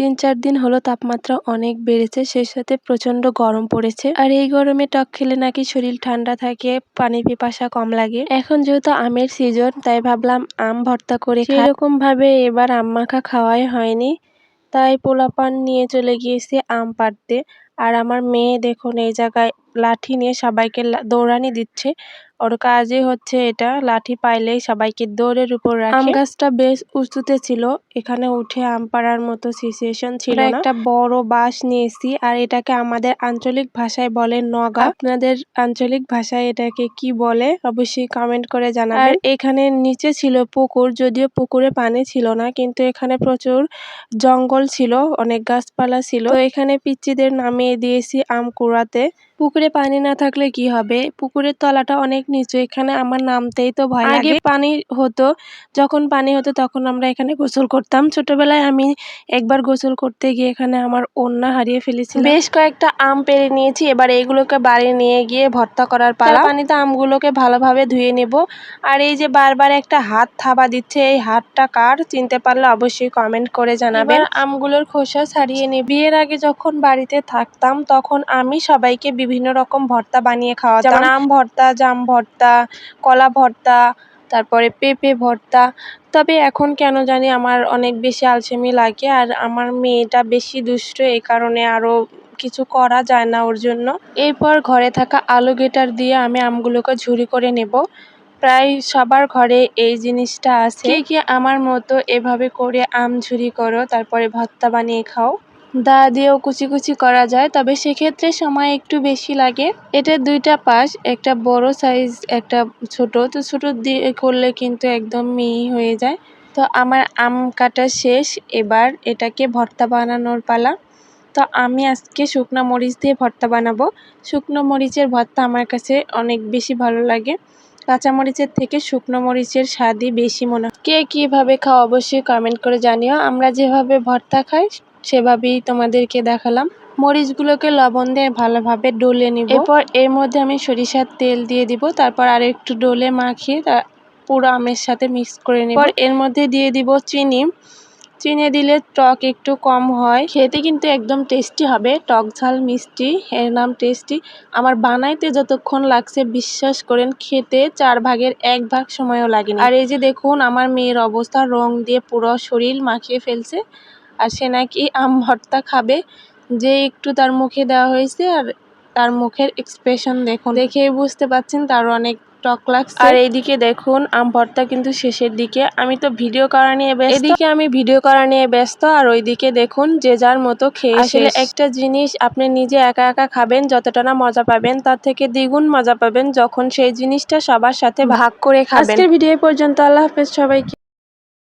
তিন চার দিন হলো তাপমাত্রা অনেক বেড়েছে, সেই সাথে প্রচণ্ড গরম পড়েছে। আর এই গরমে টক খেলে নাকি শরীর ঠান্ডা থাকে, পানি পিপাসা কম লাগে। এখন যেহেতু আমের সিজন, তাই ভাবলাম আম ভর্তা করে এরকম ভাবে এবার আম মাখা খাওয়াই হয়নি, তাই পোলাপান নিয়ে চলে গিয়েছি আম পাড়তে। আর আমার মেয়ে দেখুন, এই জায়গায় লাঠি নিয়ে সবাইকে দৌড়ানি দিচ্ছে। ওর কাজই হচ্ছে এটা লাঠি পাইলেই সবাইকে দৌড়ের উপর রাখে। আম গাছটা বেশ উঁচুতে ছিল এখানে উঠে আম পাড়ার মতো সিচুয়েশন ছিল না। একটা বড় বাঁশ নিয়েছি আর এটাকে আমাদের আঞ্চলিক ভাষায় বলে নগা। আপনাদের আঞ্চলিক ভাষায় এটাকে কি বলে অবশ্যই কমেন্ট করে জানাবেন। আর এখানে নিচে ছিল পুকুর যদিও পুকুরে পানি ছিল না কিন্তু এখানে প্রচুর জঙ্গল ছিল অনেক গাছপালা ছিল। তো এখানে পিচ্চিদের নামিয়ে দিয়েছি আম কুড়াতে। পুকুরে পানি না থাকলে কি হবে? পুকুরের তলাটা অনেক নিচু এখানে আমার নামতেই তো ভয় লাগে। পানি হতো যখন পানি হতো তখন আমরা এখানে গোসল করতাম। ছোটবেলায় আমি একবার গোসল করতে গিয়ে এখানে আমার ওন্না হারিয়ে ফেলেছিলাম। বেশ কয়েকটা আম পেরে নিয়েছি এবার এইগুলোকে বাড়ি নিয়ে গিয়ে ভর্তা করার পালা। পানিতে আমগুলোকে ভালোভাবে ধুয়ে নেব। আর এই যে বারবার একটা হাত থাবা দিচ্ছে এই হাতটা কার? চিনতে পারলে অবশ্যই কমেন্ট করে জানাবেন। আমগুলোর খোসা ছাড়িয়ে নিই বিয়ের আগে যখন বাড়িতে থাকতাম তখন আমি সবাইকে বিভিন্ন রকম ভর্তা বানিয়ে খাওয়াতাম। আম ভর্তা জাম ভর্তা কলা ভর্তা তারপরে পেঁপে ভর্তা। তবে এখন কেন জানি আমার অনেক বেশি আলসেমি লাগে আর আমার মেয়েটা বেশি দুষ্ট এই কারণে আরও কিছু করা যায় না ওর জন্য। এরপর ঘরে থাকা আলু গেটার দিয়ে আমি আমগুলোকে ঝুরি করে নেব। প্রায় সবার ঘরে এই জিনিসটা আছে। কে কে আমার মতো এভাবে করে আম ঝুরি করো তারপরে ভর্তা বানিয়ে খাও। দা দিয়েও কুচি কুচি করা যায়, তবে সেক্ষেত্রে সময় একটু বেশি লাগে। এটা দুইটা পাশ, একটা বড় সাইজ একটা ছোট। তো ছোট দিয়ে করলে কিন্তু একদম মিহি হয়ে যায়। তো আমার আম কাটা শেষ, এবার এটাকে ভর্তা বানানোর পালা। তো আমি আজকে শুকনো মরিচ দিয়ে ভর্তা বানাবো। শুকনো মরিচের ভর্তা আমার কাছে অনেক বেশি ভালো লাগে। কাঁচা মরিচের থেকে শুকনো মরিচের স্বাদই বেশি মনে হয়। কে কীভাবে খাও অবশ্যই কমেন্ট করে জানিও। আমরা যেভাবে ভর্তা খাই সেভাবেই তোমাদেরকে দেখালাম। মরিচগুলোকে লবণ দিয়ে ভালোভাবে ডলে নিব। এরপর এর মধ্যে আমি সরিষার তেল দিয়ে দিব। তারপর আর একটু ডলে মাখিয়ে তা পুরো আমের সাথে মিক্স করে নিব। এর মধ্যে দিয়ে দিব চিনি। চিনি দিলে টক একটু কম হয়। খেতে কিন্তু একদম টেস্টি হবে। টক ঝাল মিষ্টি এর নাম টেস্টি আমার বানাইতে যতক্ষণ লাগছে বিশ্বাস করেন খেতে চার ভাগের এক ভাগ সময়ও লাগেনি আর এই যে দেখুন আমার মেয়ের অবস্থা রং দিয়ে পুরো শরীর মাখিয়ে ফেলছে। আর সে নাকি আম ভর্তা খাবে? যে একটু তার মুখে দেওয়া হয়েছে আর তার মুখের এক্সপ্রেশন দেখুন। দেখেই বুঝতে পাচ্ছেন তার অনেক টক লাগছে। আর এইদিকে দেখুন আম ভর্তা কিন্তু শেষের দিকে। আমি তো ভিডিও করা নিয়ে ব্যস্ত। এদিকে আমি ভিডিও করা নিয়ে ব্যস্ত আর ওইদিকে দেখুন যে যার মতো খেয়ে আসলে একটা জিনিস আপনি নিজে একা একা খাবেন যতটা না মজা পাবেন তার থেকে দ্বিগুণ মজা পাবেন যখন সেই জিনিসটা সবার সাথে ভাগ করে খাবেন। আজকের ভিডিও পর্যন্ত। আল্লাহ হাফেজ সবাইকে।